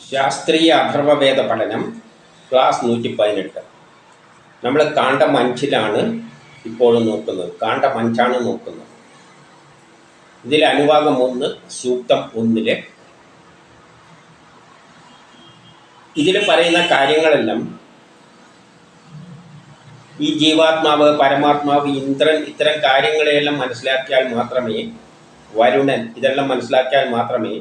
ശാസ്ത്രീയ അഥർവവേദ പഠനം ക്ലാസ് നൂറ്റി പതിനെട്ട് നമ്മൾ കാണ്ട അഞ്ചിലാണ് ഇപ്പോൾ നോക്കുന്നത്. കാണ്ട അഞ്ചാണ് നോക്കുന്നത്. ഇതിൽ അനുവാദം ഒന്ന് സൂക്തം ഒന്നിൽ. ഇതിൽ പറയുന്ന കാര്യങ്ങളെല്ലാം ഈ ജീവാത്മാവ് പരമാത്മാവ് ഇന്ദ്രൻ ഇത്തരം കാര്യങ്ങളെയെല്ലാം മനസ്സിലാക്കിയാൽ മാത്രമേ വരുണൻ ഇതെല്ലാം മനസ്സിലാക്കിയാൽ മാത്രമേ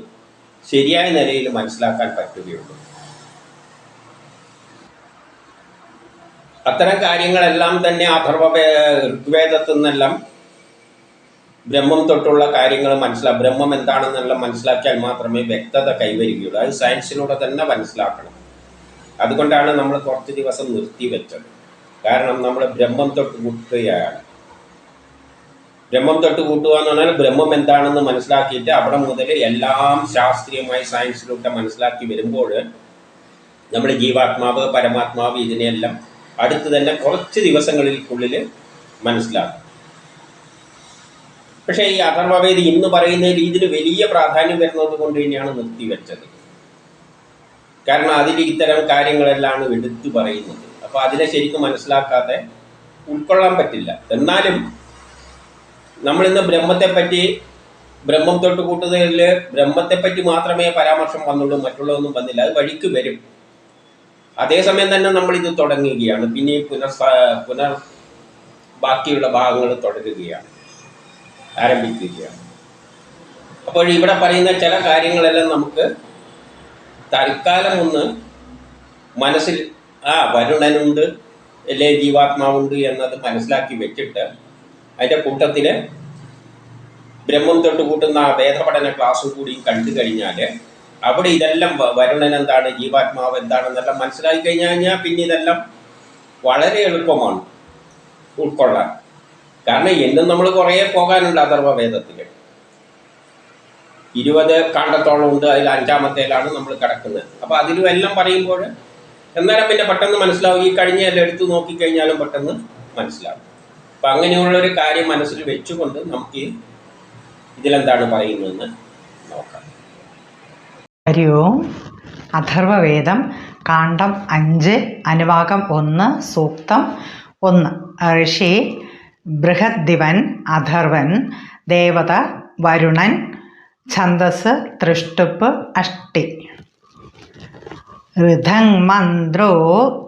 ശരിയായ നിലയിൽ മനസ്സിലാക്കാൻ പറ്റുകയുള്ളൂ. അത്തരം കാര്യങ്ങളെല്ലാം തന്നെ അഥർവ ഋഗ്വേദത്തിൽ നിന്നെല്ലാം ബ്രഹ്മം തൊട്ടുള്ള കാര്യങ്ങൾ മനസ്സിലാ ബ്രഹ്മം എന്താണെന്നെല്ലാം മനസ്സിലാക്കിയാൽ മാത്രമേ വ്യക്തത കൈവരികയുള്ളൂ. അത് സയൻസിലൂടെ തന്നെ മനസ്സിലാക്കണം. അതുകൊണ്ടാണ് നമ്മൾ കുറച്ച് ദിവസം നിർത്തി വെച്ചത് കാരണം നമ്മൾ ബ്രഹ്മം തൊട്ട് കൂട്ടുകയാണ് ബ്രഹ്മം തൊട്ട് കൂട്ടുക എന്ന് പറഞ്ഞാൽ ബ്രഹ്മം എന്താണെന്ന് മനസ്സിലാക്കിയിട്ട് അവിടെ മുതൽ എല്ലാം ശാസ്ത്രീയമായി സയൻസിലൂടെ മനസ്സിലാക്കി വരുമ്പോൾ നമ്മുടെ ജീവാത്മാവ് പരമാത്മാവ് ഇതിനെയെല്ലാം അടുത്ത് തന്നെ കുറച്ച് ദിവസങ്ങളിൽക്കുള്ളിൽ മനസ്സിലാക്കും പക്ഷേ ഈ അഥർവവേദി ഇന്ന് പറയുന്ന രീതിയിൽ വലിയ പ്രാധാന്യം വരുന്നത് കൊണ്ട് തന്നെയാണ് നിർത്തിവെച്ചത്. കാരണം അതിൽ ഇത്തരം കാര്യങ്ങളെല്ലാം എടുത്തു പറയുന്നത്. അപ്പോൾ അതിനെ ശരിക്കും മനസ്സിലാക്കാതെ ഉൾക്കൊള്ളാൻ പറ്റില്ല. എന്നാലും നമ്മളിന്ന് ബ്രഹ്മത്തെപ്പറ്റി ബ്രഹ്മം തൊട്ട് കൂട്ടുന്നതിൽ ബ്രഹ്മത്തെപ്പറ്റി മാത്രമേ പരാമർശം വന്നുള്ളൂ മറ്റുള്ളതൊന്നും വന്നില്ല. അത് വഴിക്ക് വരും. അതേസമയം തന്നെ നമ്മൾ ഇത് തുടങ്ങുകയാണ്. പിന്നെ പുനർ പുനർ ബാക്കിയുള്ള ഭാഗങ്ങൾ തുടരുകയാണ്. ആരംഭിക്കുകയാണ്. അപ്പോൾ ഇവിടെ പറയുന്ന ചില കാര്യങ്ങളെല്ലാം നമുക്ക് തൽക്കാലം ഒന്ന് മനസ്സിൽ ആ വരുണനുണ്ട് അല്ലെ ജീവാത്മാവുണ്ട് എന്നത് മനസ്സിലാക്കി വെച്ചിട്ട് അതിന്റെ കൂട്ടത്തിൽ ബ്രഹ്മം തൊട്ട് കൂട്ടുന്ന ആ വേദപഠന ക്ലാസ്സും കൂടി കണ്ടു കഴിഞ്ഞാൽ അവിടെ ഇതെല്ലാം വരുണൻ എന്താണ് ജീവാത്മാവ് എന്താണെന്നെല്ലാം മനസ്സിലാക്കി കഴിഞ്ഞു കഴിഞ്ഞാൽ പിന്നെ ഇതെല്ലാം വളരെ എളുപ്പമാണ് ഉൾക്കൊള്ളാൻ. കാരണം എന്നും നമ്മൾ കുറേ പോകാനുണ്ട് അഥർവ വേദത്തിൽ ഇരുപത് കാണ്ടത്തോളം ഉണ്ട് അതിൽ അഞ്ചാമത്തേലാണ് നമ്മൾ കിടക്കുന്നത്. അപ്പോൾ അതിലും എല്ലാം പറയുമ്പോൾ എന്നാലും പിന്നെ പെട്ടെന്ന് മനസ്സിലാവും. ഈ കഴിഞ്ഞ എല്ലാം എടുത്തു നോക്കിക്കഴിഞ്ഞാലും പെട്ടെന്ന് മനസ്സിലാവും. അപ്പം അങ്ങനെയുള്ളൊരു കാര്യം മനസ്സിൽ വെച്ചുകൊണ്ട് നമുക്ക് ഇതിലെന്താണ് പറയുന്നതെന്ന് നോക്കാം. ഹരി ഓം അഥർവവേദം കാണ്ഡം അഞ്ച് അനുവാകം ഒന്ന് സൂക്തം ഒന്ന്. ഋഷി ബൃഹദ്ദിവൻ അഥർവൻ ദേവത വരുണൻ ഛന്ദസ് തൃഷ്ടുപ്പ് അഷ്ടി. ഋധങ് മന്ത്രോ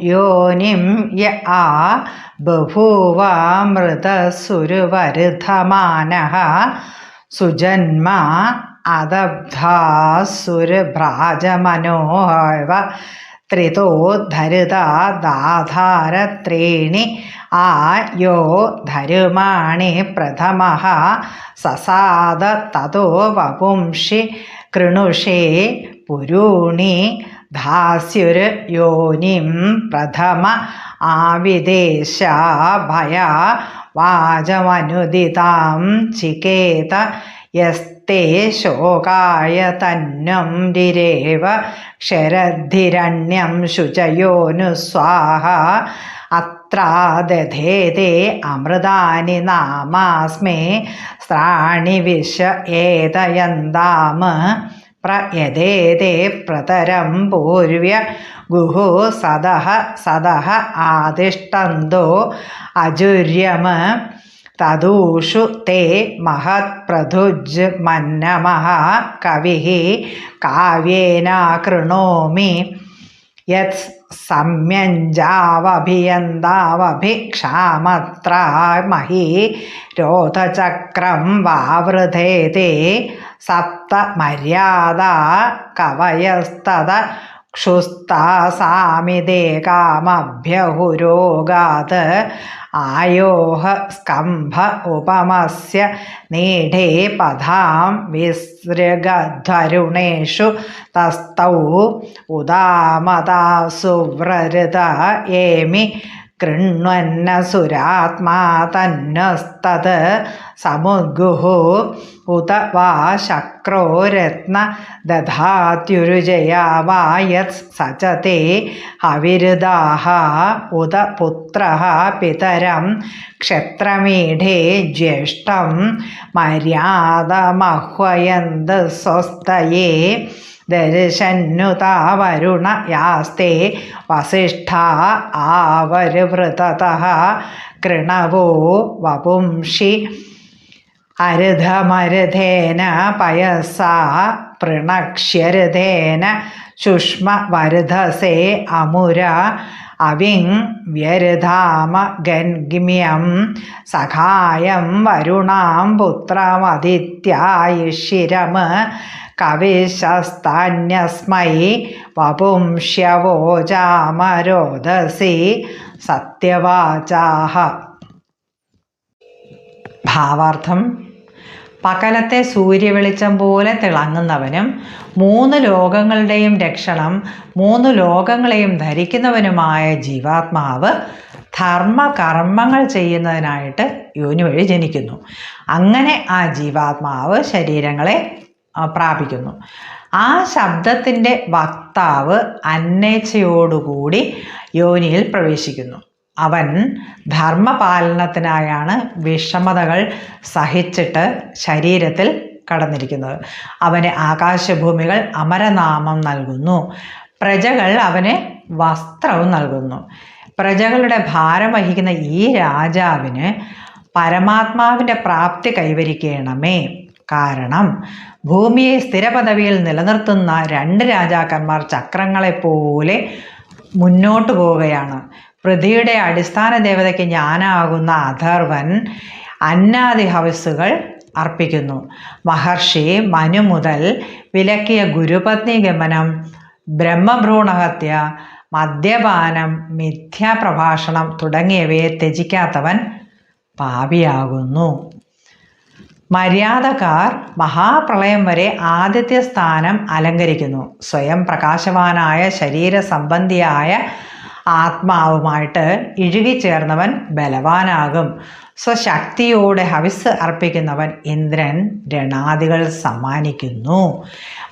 യോനിം യ ആ ബഭൂവ മൃതസുരുവരുധമാനഃ സുജന്മ അദബ്ധാസുരഭ്രാജമനോഹവ ത്രിതോ ധരുതാ ദാധാരത്രീണി ആ യോ ധരുമാണി പ്രഥമ സസാദ തതോ വപുംഷി കൃണുഷേ പുരൂണി ധാസ്യുര് യോനിം പ്രഥമ ആവിദേശ ഭയ വാചമനുദിതാം ചികേത യസ്തേ ശോകായ തന്നം രിരേവ ക്ഷരദ്ധിരണ്യം ശുചയോനു സ്വാഹ അത്രാദധേതേ അമൃതാനി നാമാസ്മേ സ്രാണി വിശ ഏതയന്താമ പ്രയതേതേ പ്രതരം പൂർവ്യ ഗുഹു സദഹ സദഹ ആദിഷ്ടന്തോ അജുര്യമ തദൂഷു തേ മഹത്പ്രഥുജ് മന്നമഹ കവി കാവ്യേനാകൃണോമി യത് സമ്യഞ്ജാവഭിയന്താവഭിക്ഷാമത്രാമഹി രോധചക്രം വാവൃധേതേ സപ്ത മര്യാദാ കവയസ്തത ക്ഷുസ്താസാമിതേ കാമഭ്യഹുരോഗാത് ആയോഹ സ്കംഭ ഉപമസ്യ നീഢേ പഥാം വിസൃഗധരുണേഷു തസ്തൗ ഉദാമതാസുവ്രരുത ഏമി കൃണ്വന്നസുരാത്മാ തന്നസ്തത് സമുദ്ഗുഹു ഉത വാ ശക്രോ രത്ന ദധാത്യുരുജയാ വാ യത് സചത്തെ ഹവിരുദാഹ ഉത പുത്ര പിതരം ക്ഷത്രമീഠേ ജ്യേഷ്ഠം മര്യാദമഹ്വയന്ത് സ്വസ്തയേ ദർശന്നുതാ വരുണ യാസ്തേ വസിഷ്ഠ ആവരുവൃതത കൃണവോ വപുംഷി അരുധമരുധേന പയസ പ്രണക്ഷ്യരുധേന ശുഷ്മ വരുധസേ അമുര അവിങ് വ്യരുധാമ ഗൻഗിമ്യം സഖായം വരുണാം പുത്രമദിത്യായുഷിരം കവിശസ്താന്യസ്മൈ വപുംഷ്യവോചാമരോദസി സത്യവാചാഹ. ഭാവാർത്ഥം പകലത്തെ സൂര്യവെളിച്ചം പോലെ തിളങ്ങുന്നവനും മൂന്ന് ലോകങ്ങളുടെയും രക്ഷണം മൂന്ന് ലോകങ്ങളെയും ധരിക്കുന്നവനുമായ ജീവാത്മാവ് ധർമ്മ കർമ്മങ്ങൾ ചെയ്യുന്നതിനായിട്ട് യോനി വഴി ജനിക്കുന്നു. അങ്ങനെ ആ ജീവാത്മാവ് ശരീരങ്ങളെ പ്രാപിക്കുന്നു. ആ ശബ്ദത്തിന്റെ വക്താവ് അന്നേച്ഛയോടുകൂടി യോനിയിൽ പ്രവേശിക്കുന്നു. അവൻ ധർമ്മപാലനത്തിനായാണ് വിഷമതകൾ സഹിച്ചിട്ട് ശരീരത്തിൽ കടന്നിരിക്കുന്നത്. അവന് ആകാശഭൂമികൾ അമരനാമം നൽകുന്നു. പ്രജകൾ അവന് വസ്ത്രവും നൽകുന്നു. പ്രജകളുടെ ഭാരം വഹിക്കുന്ന ഈ രാജാവിന് പരമാത്മാവിന്റെ പ്രാപ്തി കൈവരിക്കണമേ. കാരണം ഭൂമിയെ സ്ഥിരപദവിയിൽ നിലനിർത്തുന്ന രണ്ട് രാജാക്കന്മാർ ചക്രങ്ങളെപ്പോലെ മുന്നോട്ട് പോവുകയാണ്. പൃഥ്വിയുടെ അടിസ്ഥാന ദേവതയ്ക്ക് ഞാനാകുന്ന അഥർവൻ അന്നാദി ഹവസുകൾ അർപ്പിക്കുന്നു. മഹർഷി മനു മുതൽ വിലക്കിയ ഗുരുപത്നി ഗമനം ബ്രഹ്മഭ്രൂണഹത്യ മദ്യപാനം മിഥ്യാപ്രഭാഷണം തുടങ്ങിയവയെ ത്യജിക്കാത്തവൻ പാപിയാകുന്നു. മര്യാദക്കാർ മഹാപ്രളയം വരെ ആദ്യത്തെ സ്ഥാനം അലങ്കരിക്കുന്നു. സ്വയം പ്രകാശവാനായ ശരീര സംബന്ധിയായ ആത്മാവുമായിട്ട് ഇഴുകിച്ചേർന്നവൻ ബലവാനാകും. സ്വശക്തിയോടെ ഹവിസ് അർപ്പിക്കുന്നവൻ ഇന്ദ്രൻ രണാദികൾ സമ്മാനിക്കുന്നു.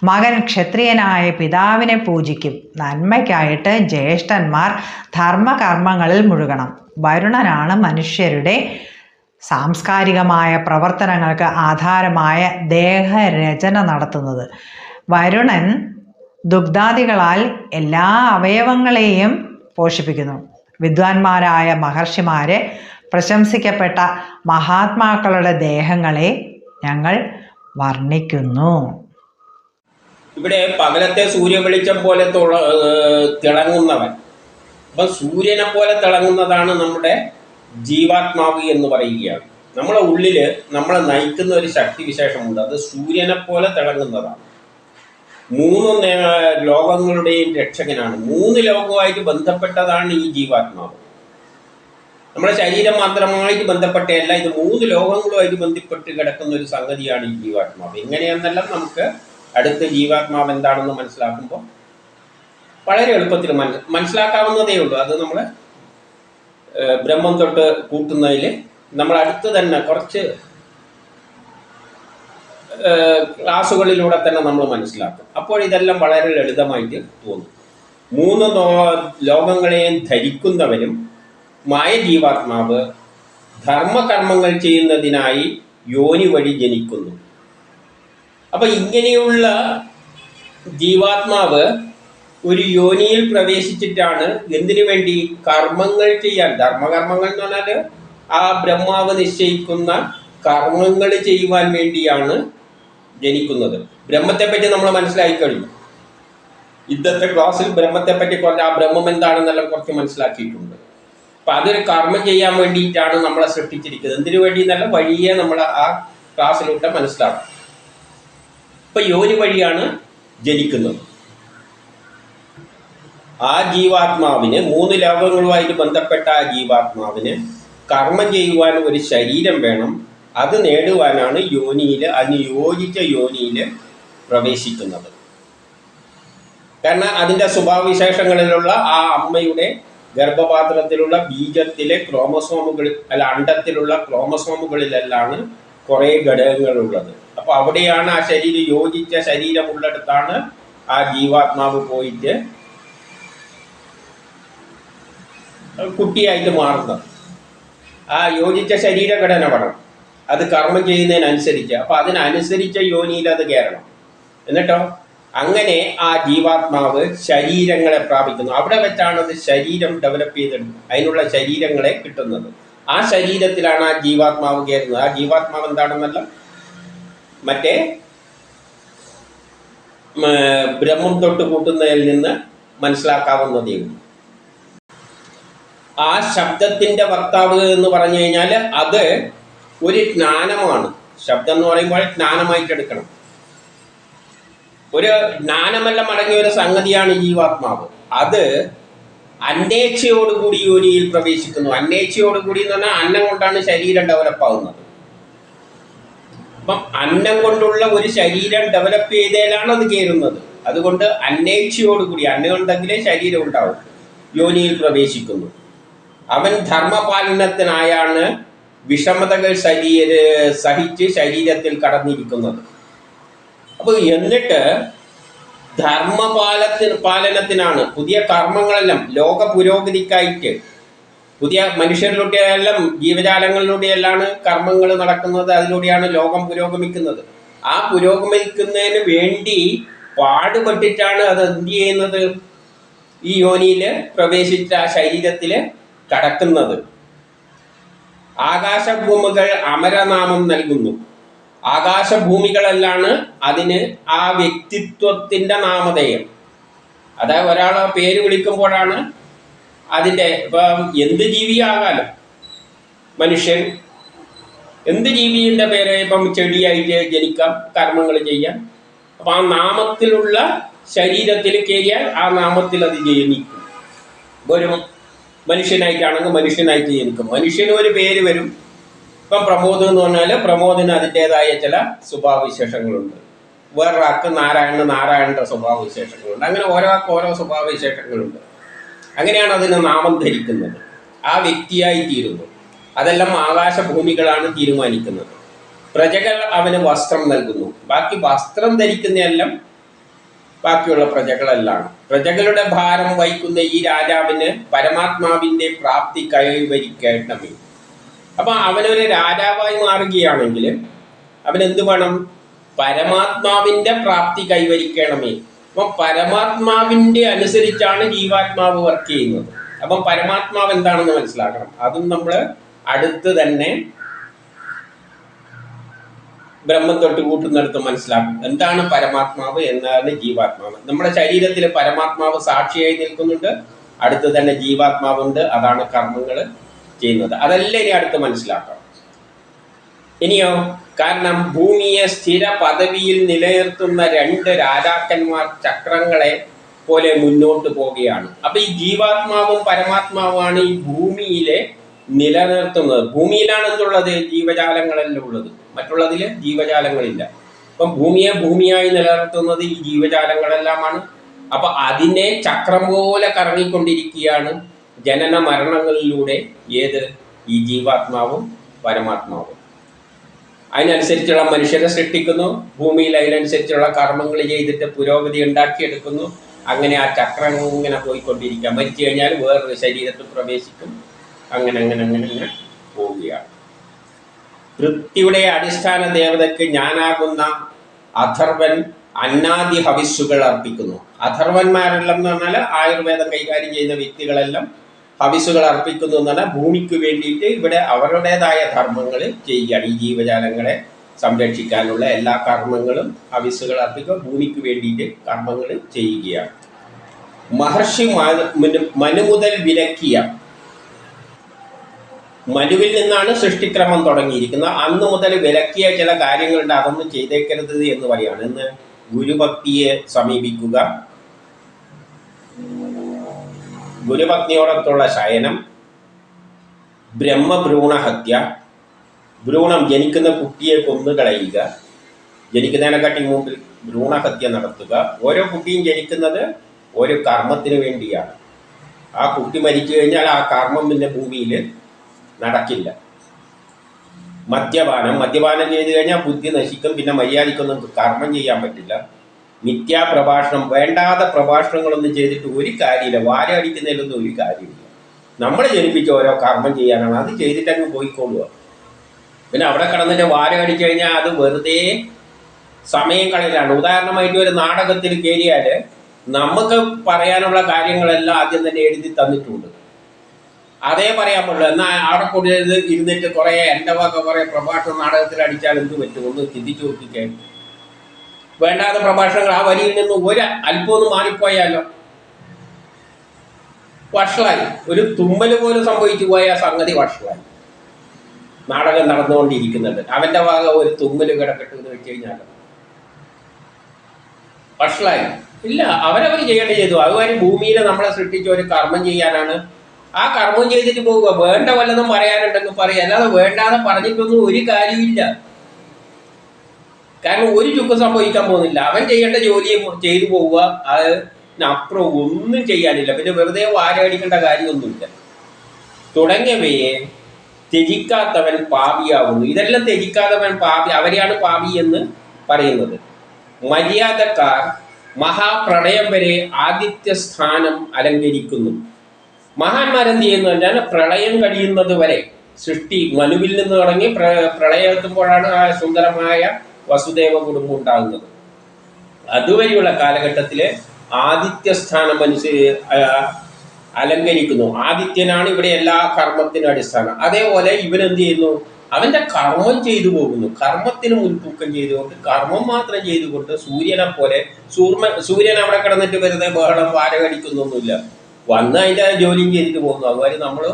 മകൻ ക്ഷത്രിയനായ പിതാവിനെ പൂജിക്കും. നന്മയ്ക്കായിട്ട് ജ്യേഷ്ഠന്മാർ ധർമ്മകർമ്മങ്ങളിൽ മുഴുകണം. വരുണനാണ് മനുഷ്യരുടെ സാംസ്കാരികമായ പ്രവർത്തനങ്ങൾക്ക് ആധാരമായ ദേഹരചന നടത്തുന്നത്. വരുണൻ ദുഗ്ധാദികളാൽ എല്ലാ അവയവങ്ങളെയും പോഷിപ്പിക്കുന്നു. വിദ്വാൻമാരായ മഹർഷിമാരെ പ്രശംസിക്കപ്പെട്ട മഹാത്മാക്കളുടെ ദേഹങ്ങളെ ഞങ്ങൾ വർണിക്കുന്നു. ഇവിടെ പകലത്തെ സൂര്യവെളിച്ചം പോലെ തിളങ്ങുന്നവൻ. അപ്പം സൂര്യനെ പോലെ തിളങ്ങുന്നതാണ് നമ്മുടെ ജീവാത്മാവ് എന്ന് പറയുകയാണ്. നമ്മളെ ഉള്ളിൽ നമ്മളെ നയിക്കുന്ന ഒരു ശക്തി വിശേഷമുണ്ട്. അത് സൂര്യനെ പോലെ തിളങ്ങുന്നതാണ്. മൂന്ന് ലോകങ്ങളുടെയും രക്ഷകനാണ്. മൂന്ന് ലോകവുമായിട്ട് ബന്ധപ്പെട്ടതാണ് ഈ ജീവാത്മാവ്. നമ്മുടെ ശരീരം മാത്രമായിട്ട് ബന്ധപ്പെട്ടയല്ല ഇത് മൂന്ന് ലോകങ്ങളുമായിട്ട് ബന്ധപ്പെട്ട് കിടക്കുന്ന ഒരു സംഗതിയാണ് ഈ ജീവാത്മാവ്. എങ്ങനെയാണെന്നെല്ലാം നമുക്ക് അടുത്ത ജീവാത്മാവ് എന്താണെന്ന് മനസ്സിലാക്കുമ്പോൾ വളരെ എളുപ്പത്തിൽ മനസ് മനസ്സിലാക്കാവുന്നതേ ഉള്ളൂ. അത് നമ്മൾ ബ്രഹ്മം തൊട്ട് കൂട്ടുന്നതിൽ നമ്മൾ അടുത്ത് തന്നെ കുറച്ച് ക്ലാസ്സുകളിലൂടെ തന്നെ നമ്മൾ മനസ്സിലാക്കും. അപ്പോൾ ഇതെല്ലാം വളരെ ലളിതമായിട്ട് തോന്നും. മൂന്ന് ലോകങ്ങളെയും ധരിക്കുന്നവനും മായ ജീവാത്മാവ് ധർമ്മകർമ്മങ്ങൾ ചെയ്യുന്നതിനായി യോനി വഴി ജനിക്കുന്നു. അപ്പൊ ഇങ്ങനെയുള്ള ജീവാത്മാവ് ഒരു യോനിയിൽ പ്രവേശിച്ചിട്ടാണ് എന്തിനു വേണ്ടി കർമ്മങ്ങൾ ചെയ്യാൻ? ധർമ്മകർമ്മങ്ങൾ എന്ന് പറഞ്ഞാൽ ആ ബ്രഹ്മാവ് നിശ്ചയിക്കുന്ന കർമ്മങ്ങൾ ചെയ്യുവാൻ വേണ്ടിയാണ് ജനിക്കുന്നത്. ബ്രഹ്മത്തെ പറ്റി നമ്മൾ മനസ്സിലാക്കി കഴിഞ്ഞു. ഇന്നത്തെ ക്ലാസ്സിൽ ബ്രഹ്മത്തെ പറ്റി കുറച്ച് ആ ബ്രഹ്മം എന്താണെന്നെല്ലാം കുറച്ച് മനസ്സിലാക്കിയിട്ടുണ്ട്. അപ്പൊ അതൊരു കർമ്മം ചെയ്യാൻ വേണ്ടിയിട്ടാണ് നമ്മളെ സൃഷ്ടിച്ചിരിക്കുന്നത്. എന്തിനു വേണ്ടി എന്നല്ല വഴിയെ നമ്മൾ ആ ക്ലാസ്സിലൂടെ മനസ്സിലാക്കും. ഇപ്പൊ യോനി വഴിയാണ് ജനിക്കുന്നത്. ആ ജീവാത്മാവിന് മൂന്ന് ലോകങ്ങളുമായിട്ട് ബന്ധപ്പെട്ട ആ ജീവാത്മാവിന് കർമ്മം ചെയ്യുവാൻ ഒരു ശരീരം വേണം. അത് നേടുവാനാണ് യോനിയിൽ അതിന് യോജിച്ച യോനിയിൽ പ്രവേശിക്കുന്നത്. കാരണം അതിന്റെ സ്വഭാവവിശേഷങ്ങളിലുള്ള ആ അമ്മയുടെ ഗർഭപാത്രത്തിലുള്ള ബീജത്തിലെ ക്രോമസോമുകളിൽ അല്ല അണ്ടത്തിലുള്ള ക്രോമസോമുകളിലെല്ലാണ് കുറേ ഘടകങ്ങളുള്ളത്. അപ്പോൾ അവിടെയാണ് ആ ശരീരം യോജിച്ച ശരീരമുള്ളിടത്താണ് ആ ജീവാത്മാവ് പോയിട്ട് കുട്ടിയായിട്ട് മാറുന്നത്. ആ യോജിച്ച ശരീരഘടന വേണം. അത് കർമ്മം ചെയ്യുന്നതിനനുസരിച്ച്. അപ്പോൾ അതിനനുസരിച്ച യോനിയിൽ അത് കയറണം. എന്നിട്ടോ? അങ്ങനെ ആ ജീവാത്മാവ് ശരീരങ്ങളെ പ്രാപിക്കുന്നു. അവിടെ വെച്ചാണ് അത് ശരീരം ഡെവലപ്പ് ചെയ്തെടുക്കുന്നത് അതിനുള്ള ശരീരങ്ങളെ കിട്ടുന്നത്. ആ ശരീരത്തിലാണ് ആ ജീവാത്മാവ് കയറുന്നത്. ആ ജീവാത്മാവ് എന്താണെന്നല്ല? മറ്റേ ബ്രഹ്മം തൊട്ട് കൂട്ടുന്നതിൽ നിന്ന് മനസ്സിലാക്കാവുന്നതേ ഉള്ളൂ. ആ ശബ്ദത്തിന്റെ വക്താവ് എന്ന് പറഞ്ഞു കഴിഞ്ഞാൽ അത് ഒരു ജ്ഞാനമാണ്. ശബ്ദം എന്ന് പറയുമ്പോൾ ജ്ഞാനമായിട്ട് എടുക്കണം. ഒരു ജ്ഞാനമെല്ലാം അടങ്ങിയ ഒരു സംഗതിയാണ് ജീവാത്മാവ് അത് അന്നേച്ഛയോടുകൂടി യോനിയിൽ പ്രവേശിക്കുന്നു. അന്നേച്ഛയോടുകൂടി എന്ന് പറഞ്ഞാൽ അന്നം കൊണ്ടാണ് ശരീരം ഡെവലപ്പ് ആവുന്നത്. അപ്പം അന്നം കൊണ്ടുള്ള ഒരു ശരീരം ഡെവലപ്പ് ചെയ്തതിലാണ് അത് കയറുന്നത്. അതുകൊണ്ട് അന്നേച്ഛയോടുകൂടി അന്നം ഉണ്ടെങ്കിലേ ശരീരം ഉണ്ടാവും യോനിയിൽ പ്രവേശിക്കുന്നു. അവൻ ധർമ്മപാലനത്തിനായാണ് വിഷമതകൾ ശരീര സഹിച്ച് ശരീരത്തിൽ കടന്നിരിക്കുന്നത്. അപ്പോൾ എന്നിട്ട് ധർമ്മപാലത്തിന് പാലനത്തിനാണ് പുതിയ കർമ്മങ്ങളെല്ലാം ലോക പുരോഗതിക്കായിട്ട്. പുതിയ മനുഷ്യരിലൂടെയെല്ലാം ജീവജാലങ്ങളിലൂടെയെല്ലാം കർമ്മങ്ങൾ നടക്കുന്നത്. അതിലൂടെയാണ് ലോകം പുരോഗമിക്കുന്നത്. ആ പുരോഗമിക്കുന്നതിന് വേണ്ടി പാടുപെട്ടിട്ടാണ് അത് എന്ത് ചെയ്യുന്നത്? ഈ യോനിയിൽ പ്രവേശിച്ച ശരീരത്തിൽ കടക്കുന്നത്. ആകാശഭൂമികൾ അമരനാമം നൽകുന്നു. ആകാശഭൂമികളെല്ലാണ് അതിന് ആ വ്യക്തിത്വത്തിന്റെ നാമധേയം. അതായത് ഒരാൾ പേര് വിളിക്കുമ്പോഴാണ് അതിന്റെ ഇപ്പം എന്ത് ജീവിയാകാലോ മനുഷ്യൻ എന്ത് ജീവിയുടെ പേര് ഇപ്പം ചെടിയായിട്ട് ജനിക്കാം കർമ്മങ്ങൾ ചെയ്യാം. അപ്പം ആ നാമത്തിലുള്ള ശരീരത്തിൽ കയറിയാൽ ആ നാമത്തിൽ അത് ജനിക്കും. ഒരു മനുഷ്യനായിട്ടാണെങ്കിൽ മനുഷ്യനായിട്ട് ജനിക്കും മനുഷ്യന് ഒരു പേര് വരും. ഇപ്പം പ്രമോദ് എന്ന് പറഞ്ഞാൽ പ്രമോദിന് അതിന്റെതായ ചില സ്വഭാവവിശേഷങ്ങളുണ്ട്. വേറൊരാൾക്ക് നാരായണന് നാരായണന്റെ സ്വഭാവവിശേഷങ്ങളുണ്ട്. അങ്ങനെ ഓരോ ഓരോ സ്വഭാവവിശേഷങ്ങളുണ്ട്. അങ്ങനെയാണ് അതിനെ നാമം ധരിക്കുന്നത്. ആ വ്യക്തിയായി തീരുന്നു. അതെല്ലാം ആകാശഭൂമികളാണ് തീരുമാനിക്കുന്നത്. പ്രജകൾ അവന് വസ്ത്രം നൽകുന്നു. ബാക്കി വസ്ത്രം ധരിക്കുന്നതെല്ലാം ബാക്കിയുള്ള പ്രജകളെല്ലാം പ്രജകളുടെ ഭാരം വഹിക്കുന്ന ഈ രാജാവിന് പരമാത്മാവിന്റെ പ്രാപ്തി കൈവരിക്കേണ്ടമേ അപ്പൊ അവനൊരു രാജാവായി മാറുകയാണെങ്കിൽ അവൻ എന്ത് വേണം പരമാത്മാവിന്റെ പ്രാപ്തി കൈവരിക്കണമേ. അപ്പം പരമാത്മാവിന്റെ അനുസരിച്ചാണ് ജീവാത്മാവ് വർക്ക് ചെയ്യുന്നത്. അപ്പം പരമാത്മാവ് എന്താണെന്ന് മനസ്സിലാക്കണം. അതും നമ്മൾ അടുത്ത് തന്നെ ബ്രഹ്മം തൊട്ട് കൂട്ടുന്നിടത്ത് മനസ്സിലാക്കും. എന്താണ് പരമാത്മാവ് എന്താണ് ജീവാത്മാവ്. നമ്മുടെ ശരീരത്തിൽ പരമാത്മാവ് സാക്ഷിയായി നിൽക്കുന്നുണ്ട്. അടുത്ത് തന്നെ ജീവാത്മാവുണ്ട്. അതാണ് കർമ്മങ്ങൾ ചെയ്യുന്നത്. അതെല്ലാം ഇനി അടുത്ത് മനസ്സിലാക്കണം ഇനിയോ കാരണം ഭൂമിയെ സ്ഥിര പദവിയിൽ നിലനിർത്തുന്ന രണ്ട് രാജാക്കന്മാർ ചക്രങ്ങളെ പോലെ മുന്നോട്ട് പോവുകയാണ്. അപ്പൊ ഈ ജീവാത്മാവും പരമാത്മാവുമാണ് ഈ ഭൂമിയിലെ നിലനിർത്തുന്നത്. ഭൂമിയിലാണ് എന്തുള്ളത് ജീവജാലങ്ങളെല്ലാം ഉള്ളത്. മറ്റുള്ളതിൽ ജീവജാലങ്ങളില്ല. അപ്പം ഭൂമിയെ ഭൂമിയായി നിലനിർത്തുന്നത് ഈ ജീവജാലങ്ങളെല്ലാമാണ്. അപ്പൊ അതിനെ ചക്രം പോലെ കറങ്ങിക്കൊണ്ടിരിക്കുകയാണ് ജനന മരണങ്ങളിലൂടെ ഏത്? ഈ ജീവാത്മാവും പരമാത്മാവും. അതിനനുസരിച്ചുള്ള മനുഷ്യരെ സൃഷ്ടിക്കുന്നു ഭൂമിയിൽ അതിനനുസരിച്ചുള്ള കർമ്മങ്ങൾ ചെയ്തിട്ട് പുരോഗതി ഉണ്ടാക്കിയെടുക്കുന്നു. അങ്ങനെ ആ ചക്രം ഇങ്ങനെ പോയിക്കൊണ്ടിരിക്കുക. മരിച്ചു കഴിഞ്ഞാൽ വേറൊരു ശരീരത്തിൽ പ്രവേശിക്കും. അങ്ങനെ അങ്ങനെ അങ്ങനെ അങ്ങനെ പോവുകയാണ്. വൃത്തിയുടെ അടിസ്ഥാന ദേവതയ്ക്ക് ഞാനാകുന്ന അഥർവൻ അന്നാദി ഹവിസ്സുകൾ അർപ്പിക്കുന്നു. അഥർവന്മാരെല്ലാം എന്ന് പറഞ്ഞാൽ ആയുർവേദം കൈകാര്യം ചെയ്യുന്ന വ്യക്തികളെല്ലാം ഹവിസുകൾ അർപ്പിക്കുന്നു എന്ന് പറഞ്ഞാൽ ഭൂമിക്ക് വേണ്ടിയിട്ട് ഇവിടെ അവരുടേതായ ധർമ്മങ്ങൾ ചെയ്യുകയാണ്. ഈ ജീവജാലങ്ങളെ സംരക്ഷിക്കാനുള്ള എല്ലാ കർമ്മങ്ങളും ഹവിസുകൾ അർപ്പിക്കുക ഭൂമിക്ക് വേണ്ടിയിട്ട് കർമ്മങ്ങൾ ചെയ്യുകയാണ്. മഹർഷി മനു മുതൽ വിലക്കിയ മനുവിൽ നിന്നാണ് സൃഷ്ടിക്രമം തുടങ്ങിയിരിക്കുന്നത്. അന്ന് മുതൽ വിലക്കിയ ചില കാര്യങ്ങളുണ്ട്. അതൊന്നും ചെയ്തേക്കരുത് എന്ന് പറയാണ്. ഇന്ന് ഗുരുഭക്തിയെ സമീപിക്കുക. ഗുരുഭക്തിയോടൊത്തുള്ള ശയനം. ബ്രഹ്മഭ്രൂണഹത്യ. ഭ്രൂണം ജനിക്കുന്ന കുട്ടിയെ കൊന്നുകളയുക. ജനിക്കുന്നതിനെക്കാട്ടി മുമ്പിൽ ഭ്രൂണഹത്യ നടത്തുക. ഓരോ കുട്ടിയും ജനിക്കുന്നത് ഒരു കർമ്മത്തിന് വേണ്ടിയാണ്. ആ കുട്ടി മരിച്ചു കഴിഞ്ഞാൽ ആ കർമ്മം പിന്നെ ഭൂമിയിൽ നടക്കില്ല. മദ്യപാനം മദ്യപാനം ചെയ്തു കഴിഞ്ഞാൽ ബുദ്ധി നശിക്കും പിന്നെ മര്യാദയ്ക്കൊന്നും കർമ്മം ചെയ്യാൻ പറ്റില്ല. മിഥ്യാപ്രഭാഷണം വേണ്ടാത്ത പ്രഭാഷണങ്ങളൊന്നും ചെയ്തിട്ട് ഒരു കാര്യമില്ല. വാര അടിക്കുന്നതിലൊന്നും ഒരു കാര്യമില്ല. നമ്മൾ ജനിപ്പിച്ച ഓരോ കർമ്മം ചെയ്യാനാണ്. അത് ചെയ്തിട്ട് അങ്ങ് പോയിക്കൊള്ളുക പിന്നെ അവിടെ കിടന്നിട്ട് വാര അടിച്ചു കഴിഞ്ഞാൽ അത് വെറുതെ സമയം കളയലാണ്. ഉദാഹരണമായിട്ട് ഒരു നാടകത്തിൽ കയറിയാൽ നമുക്ക് പറയാനുള്ള കാര്യങ്ങളെല്ലാം ആദ്യം തന്നെ എഴുതി തന്നിട്ടുണ്ട്. അതേ പറയാൻ പറ്റുള്ളൂ എന്നാൽ അവിടെ കൂടി ഇരുന്നിട്ട് കുറേ എന്റെ വക കുറേ പ്രഭാഷണ നാടകത്തിൽ അടിച്ചാൽ എന്ത് പറ്റും? ഒന്ന് ചിന്തിച്ചു നോക്കിക്കേ. വേണ്ടാത്ത പ്രഭാഷണങ്ങൾ ആ വരിയിൽ നിന്ന് ഒരു അല്പമൊന്നും മാറിപ്പോയാലോ? വഷളായി. ഒരു തുമ്മൽ പോലും സംഭവിച്ചു പോയ സംഗതി വഷളായി. നാടകം നടന്നുകൊണ്ടിരിക്കുന്നുണ്ട്. അവന്റെ ഭാഗം ഒരു തുമ്മൽ കിടക്കട്ടെ എന്ന് വെച്ച് കഴിഞ്ഞാൽ വഷളായി. ഇല്ല അവരവർ ചെയ്യേണ്ടത് ചെയ്തു. അതുവരെ ഭൂമിയിൽ നമ്മളെ സൃഷ്ടിച്ച ഒരു കർമ്മം ചെയ്യാനാണ് ആ കർമ്മം ചെയ്തിട്ട് പോവുക വേണ്ട വല്ലതും പറയാനുണ്ടെന്ന് പറയാം. അല്ലാതെ വേണ്ടാതെ പറഞ്ഞിട്ടൊന്നും ഒരു കാര്യമില്ല കാരണം ഒരു ചുക്കും സംഭവിക്കാൻ പോകുന്നില്ല. അവൻ ചെയ്യേണ്ട ജോലിയെ ചെയ്തു പോവുക. അതിനപ്പുറം ഒന്നും ചെയ്യാനില്ല. പിന്നെ വെറുതെ വാരടിക്കേണ്ട കാര്യമൊന്നുമില്ല. തുടങ്ങിയവയെ ത്യജിക്കാത്തവൻ പാപിയാവുന്നു. ഇതെല്ലാം ത്യജിക്കാത്തവൻ പാപി അവരെയാണ് പാപി എന്ന് പറയുന്നത്. മര്യാദക്കാർ മഹാപ്രളയം വരെ ആദിത്യ സ്ഥാനം അലങ്കരിക്കുന്നു. മഹാന്മാരെന്ത് ചെയ്യുന്നു പറഞ്ഞാൽ പ്രളയം കഴിയുന്നത് വരെ സൃഷ്ടി മനുവിൽ നിന്ന് തുടങ്ങി പ്ര പ്രളയം എത്തുമ്പോഴാണ് ആ സുന്ദരമായ വസുദേവ കുടുംബം ഉണ്ടാകുന്നത്. അതുവരെയുള്ള കാലഘട്ടത്തിലെ ആദിത്യസ്ഥാനം അനുസരി അലങ്കരിക്കുന്നു. ആദിത്യനാണ് ഇവിടെ എല്ലാ കർമ്മത്തിനും അടിസ്ഥാനം. അതേപോലെ ഇവരെന്ത് ചെയ്യുന്നു അവന്റെ കർമ്മം ചെയ്തു പോകുന്നു. കർമ്മത്തിന് മുൻതൂക്കം ചെയ്തുകൊണ്ട് കർമ്മം മാത്രം ചെയ്തുകൊണ്ട് സൂര്യനെ പോലെ സൂർമ സൂര്യൻ അവിടെ കിടന്നിട്ട് വെറുതെ ബഹളം വാരകടിക്കുന്നൊന്നുമില്ല വന്ന് അതിന്റെ ജോലിയും ചെയ്തിട്ട് പോകുന്നു. അതുപോലെ നമ്മൾ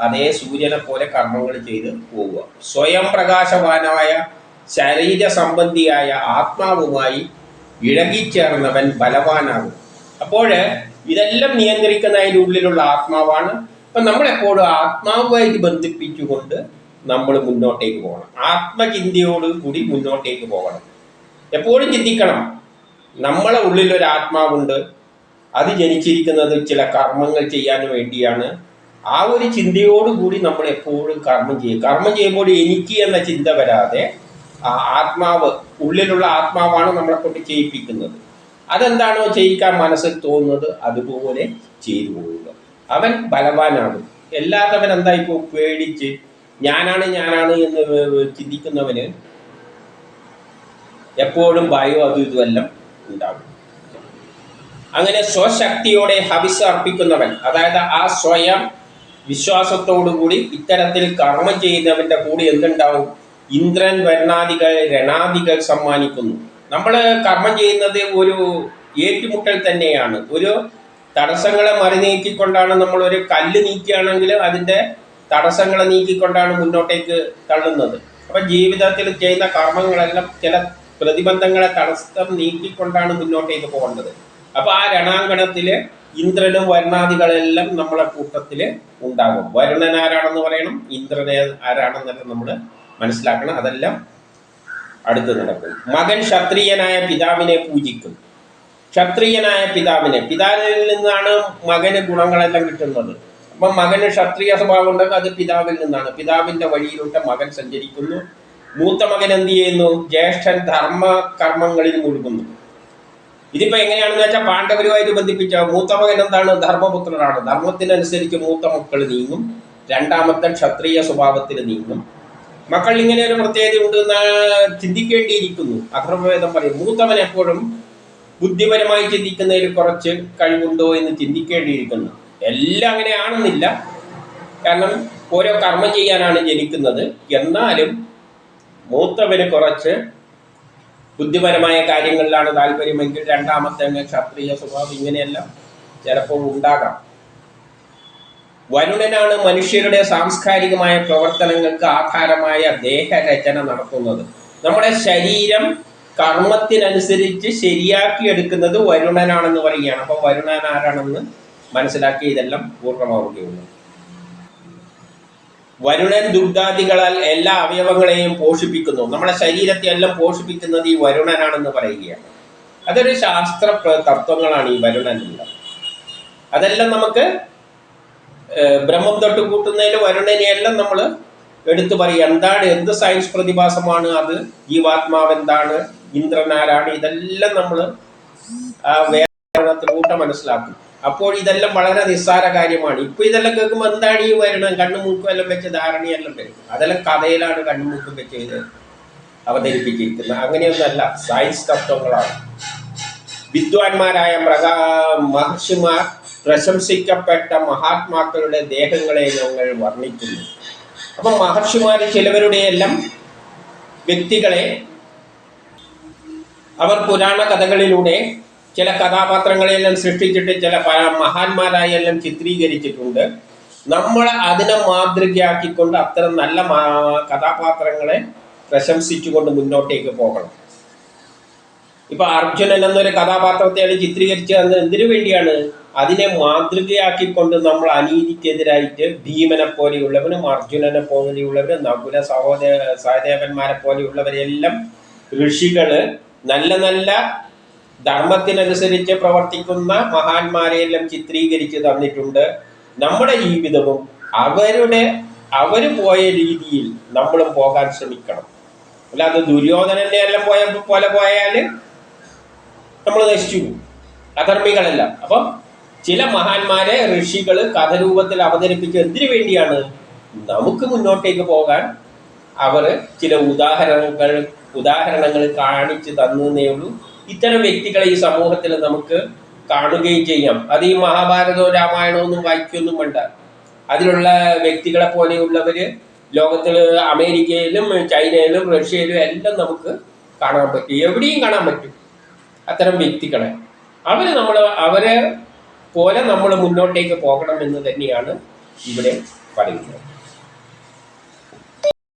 അതേ സൂര്യനെ പോലെ കർമ്മങ്ങൾ ചെയ്ത് പോവുക. സ്വയം പ്രകാശവാനായ ശരീര സംബന്ധിയായ ആത്മാവുമായി ഇഴകിച്ചേർന്നവൻ ബലവാനാകും. അപ്പോൾ ഇതെല്ലാം നിയന്ത്രിക്കുന്ന അതിന്റെ ഉള്ളിലുള്ള ആത്മാവാണ്. അപ്പം നമ്മളെപ്പോഴും ആത്മാവുമായിട്ട് ബന്ധിപ്പിച്ചുകൊണ്ട് നമ്മൾ മുന്നോട്ടേക്ക് പോകണം. ആത്മചിന്തയോട് കൂടി മുന്നോട്ടേക്ക് പോകണം. എപ്പോഴും ചിന്തിക്കണം. നമ്മളെ ഉള്ളിലൊരു ആത്മാവുണ്ട് അത് ജനിച്ചിരിക്കുന്നത് ചില കർമ്മങ്ങൾ ചെയ്യാൻ വേണ്ടിയാണ്. ആ ഒരു ചിന്തയോടുകൂടി നമ്മൾ എപ്പോഴും കർമ്മം ചെയ്യും. കർമ്മം ചെയ്യുമ്പോൾ എനിക്ക് എന്ന ചിന്ത വരാതെ ആത്മാവ് ഉള്ളിലുള്ള ആത്മാവാണ് നമ്മളെ കൊണ്ട് ചെയ്യിപ്പിക്കുന്നത്. അതെന്താണോ ചെയ്യിക്കാൻ മനസ്സിൽ തോന്നുന്നത് അതുപോലെ ചെയ്തു പോവുക. അവൻ ബലവാനാകും. എല്ലാത്തവൻ എന്താ ഇപ്പോൾ പേടിച്ച് ഞാനാണ് ഞാനാണ് എന്ന് ചിന്തിക്കുന്നവന് എപ്പോഴും ഭയവും അതും ഇതുമെല്ലാം ഉണ്ടാകും. അങ്ങനെ സ്വശക്തിയോടെ ഹവിസ് അർപ്പിക്കുന്നവൻ. അതായത് ആ സ്വയം വിശ്വാസത്തോടുകൂടി ഇത്തരത്തിൽ കർമ്മം ചെയ്യുന്നവന്റെ കൂടി എന്തുണ്ടാവും? ഇന്ദ്രൻ വർണാദികൾ രണാദികൾ സമ്മാനിക്കുന്നു. നമ്മൾ കർമ്മം ചെയ്യുന്നത് ഒരു ഏറ്റുമുട്ടൽ തന്നെയാണ്. ഒരു തടസ്സങ്ങളെ മറി നീക്കിക്കൊണ്ടാണ് നമ്മൾ ഒരു കല്ല് നീക്കുകയാണെങ്കിൽ അതിന്റെ തടസ്സങ്ങളെ നീക്കിക്കൊണ്ടാണ് മുന്നോട്ടേക്ക് തള്ളുന്നത്. അപ്പം ജീവിതത്തിൽ ചെയ്യുന്ന കർമ്മങ്ങളെല്ലാം ചില പ്രതിബന്ധങ്ങളെ തടസ്സം നീക്കിക്കൊണ്ടാണ് മുന്നോട്ടേക്ക് പോകേണ്ടത്. അപ്പൊ ആ രണാങ്കണത്തിൽ ഇന്ദ്രനും വരണാദികളെല്ലാം നമ്മളെ കൂട്ടത്തിൽ ഉണ്ടാകും. വരുണൻ ആരാണെന്ന് പറയണം ഇന്ദ്രനെ ആരാണെന്നൊക്കെ നമ്മൾ മനസ്സിലാക്കണം. അതെല്ലാം അടുത്ത് നടക്കും. മകൻ ക്ഷത്രിയനായ പിതാവിനെ പൂജിക്കും. ക്ഷത്രിയനായ പിതാവിനെ പിതാവിൽ നിന്നാണ് മകന് ഗുണങ്ങളെല്ലാം കിട്ടുന്നത്. അപ്പം മകന് ക്ഷത്രിയ സ്വഭാവം ഉണ്ടെങ്കിൽ അത് പിതാവിൽ നിന്നാണ്. പിതാവിന്റെ വഴിയിലൂടെ മകൻ സഞ്ചരിക്കുന്നു. മൂത്ത മകൻ എന്ത് ചെയ്യുന്നു? ജ്യേഷ്ഠൻ ധർമ്മ കർമ്മങ്ങളിൽ മുഴുകുന്നു. ഇതിപ്പോ എങ്ങനെയാണെന്ന് വെച്ചാൽ പാണ്ഡവരുമായിട്ട് ബന്ധിപ്പിച്ച മൂത്ത മകൻ എന്താണ്? ധർമ്മപുത്രനാണ്. ധർമ്മത്തിനനുസരിച്ച് മൂത്ത മക്കൾ നീങ്ങും. രണ്ടാമത്തെ ക്ഷത്രിയ സ്വഭാവത്തിൽ നീങ്ങും. മക്കൾ ഇങ്ങനെ ഒരു പ്രത്യേകത ഉണ്ട് എന്ന് ചിന്തിക്കേണ്ടിയിരിക്കുന്നു. അധർമ്മവേദം പറയും മൂത്തവൻ എപ്പോഴും ബുദ്ധിപരമായി ചിന്തിക്കുന്നതിൽ കുറച്ച് കഴിവുണ്ടോ എന്ന് ചിന്തിക്കേണ്ടിയിരിക്കുന്നു. എല്ലാം അങ്ങനെ ആണെന്നില്ല. കാരണം ഓരോ കർമ്മം ചെയ്യാനാണ് ജനിക്കുന്നത്. എന്നാലും മൂത്തവന് കുറച്ച് ബുദ്ധിപരമായ കാര്യങ്ങളിലാണ് താല്പര്യമെങ്കിൽ രണ്ടാമത്തെ ക്ഷത്രിയ സ്വഭാവം ഇങ്ങനെയെല്ലാം. ചിലപ്പോൾ ഉണ്ടാകാം. വരുണനാണ് മനുഷ്യരുടെ സാംസ്കാരികമായ പ്രവർത്തനങ്ങൾക്ക് ആധാരമായ ദേഹരചന നടത്തുന്നത്. നമ്മുടെ ശരീരം കർമ്മത്തിനനുസരിച്ച് ശരിയാക്കി എടുക്കുന്നത് വരുണനാണെന്ന് പറയുകയാണ്. അപ്പോൾ വരുണൻ ആരാണെന്ന് മനസ്സിലാക്കി ഇതെല്ലാം പൂർണമാവുകയുള്ളൂ. വരുണൻ ദുഗ്ധാദികളാൽ എല്ലാ അവയവങ്ങളെയും പോഷിപ്പിക്കുന്നു. നമ്മുടെ ശരീരത്തെ എല്ലാം പോഷിപ്പിക്കുന്നത് ഈ വരുണനാണെന്ന് പറയുകയാണ്. അതൊരു ശാസ്ത്ര തത്വങ്ങളാണ് ഈ വരുണനുള്ള. അതെല്ലാം നമുക്ക് ബ്രഹ്മം തൊട്ട് കൂട്ടുന്നതിൽ വരുണനെയെല്ലാം നമ്മൾ എടുത്തു പറയും എന്താണ് എന്ത് സയൻസ് പ്രതിഭാസമാണ് അത്? ജീവാത്മാവ് എന്താണ് ഇന്ദ്രനാരാണ് ഇതെല്ലാം നമ്മൾ ആ വേദത്തിലൂട്ട മനസ്സിലാക്കും. അപ്പോൾ ഇതെല്ലാം വളരെ നിസ്സാര കാര്യമാണ്. ഇപ്പൊ ഇതെല്ലാം കേൾക്കുമ്പോൾ എന്താണ് ഈ വരണം? കണ്ണും മൂക്കും എല്ലാം വെച്ച് ധാരണയെല്ലാം വരും. അതെല്ലാം കഥയിലാണ് കണ്ണും മൂക്കും വെച്ച് ഇത് അവതരിപ്പിച്ചിരിക്കുന്നത്. അങ്ങനെയൊന്നല്ല സയൻസ് തത്വങ്ങളാണ്. വിദ്വാൻമാരായ മൃഗ മഹർഷിമാർ പ്രശംസിക്കപ്പെട്ട മഹാത്മാക്കളുടെ ദേഹങ്ങളെ ഞങ്ങൾ വർണിക്കുന്നു. അപ്പം മഹർഷിമാർ ചിലവരുടെയെല്ലാം വ്യക്തികളെ അവർ പുരാണ കഥകളിലൂടെ ചില കഥാപാത്രങ്ങളെയെല്ലാം സൃഷ്ടിച്ചിട്ട് ചില മഹാന്മാരായി മഹാന്മാരായെല്ലാം ചിത്രീകരിച്ചിട്ടുണ്ട്. നമ്മൾ അതിനെ മാതൃകയാക്കിക്കൊണ്ട് അത്തരം നല്ല കഥാപാത്രങ്ങളെ പ്രശംസിച്ചുകൊണ്ട് മുന്നോട്ടേക്ക് പോകണം. ഇപ്പൊ അർജുനൻ എന്നൊരു കഥാപാത്രത്തെയാണ് ചിത്രീകരിച്ചത് എന്തിനു വേണ്ടിയാണ്? അതിനെ മാതൃകയാക്കിക്കൊണ്ട് നമ്മൾ അനീതിക്കെതിരായിട്ട് ഭീമനെ പോലെയുള്ളവനും അർജുനനെ പോലെയുള്ളവരും നകുല സഹോദര സഹദേവന്മാരെ പോലെയുള്ളവരെല്ലാം ഋഷികൾ നല്ല നല്ല ധർമ്മത്തിനനുസരിച്ച് പ്രവർത്തിക്കുന്ന മഹാന്മാരെയെല്ലാം ചിത്രീകരിച്ച് തന്നിട്ടുണ്ട്. നമ്മുടെ ജീവിതവും അവരുടെ അവർ പോയ രീതിയിൽ നമ്മളും പോകാൻ ശ്രമിക്കണം. അല്ലാതെ ദുര്യോധനന്റെ എല്ലാം പോയ പോലെ പോയാൽ നമ്മൾ നശിച്ചു പോകും. അധർമ്മികളല്ല. അപ്പം ചില മഹാന്മാരെ ഋഷികൾ കഥരൂപത്തിൽ അവതരിപ്പിച്ച് എന്തിനു വേണ്ടിയാണ് നമുക്ക് മുന്നോട്ടേക്ക് പോകാൻ അവർ ചില ഉദാഹരണങ്ങൾ ഉദാഹരണങ്ങൾ കാണിച്ചു തന്നേ ഉള്ളൂ. ഇത്തരം വ്യക്തികളെ ഈ സമൂഹത്തിൽ നമുക്ക് കാണുകയും ചെയ്യാം. അത് ഈ മഹാഭാരതവും രാമായണവും ഒന്നും വായിക്കൊന്നും വേണ്ട. അതിലുള്ള വ്യക്തികളെ പോലെയുള്ളവര് ലോകത്തിൽ അമേരിക്കയിലും ചൈനയിലും റഷ്യയിലും എല്ലാം നമുക്ക് കാണാൻ പറ്റും. എവിടെയും കാണാൻ പറ്റും അത്തരം വ്യക്തികളെ. അവർ നമ്മൾ അവരെ പോലെ നമ്മൾ മുന്നോട്ടേക്ക് പോകണം എന്ന് തന്നെയാണ് ഇവിടെ പറയുന്നത്.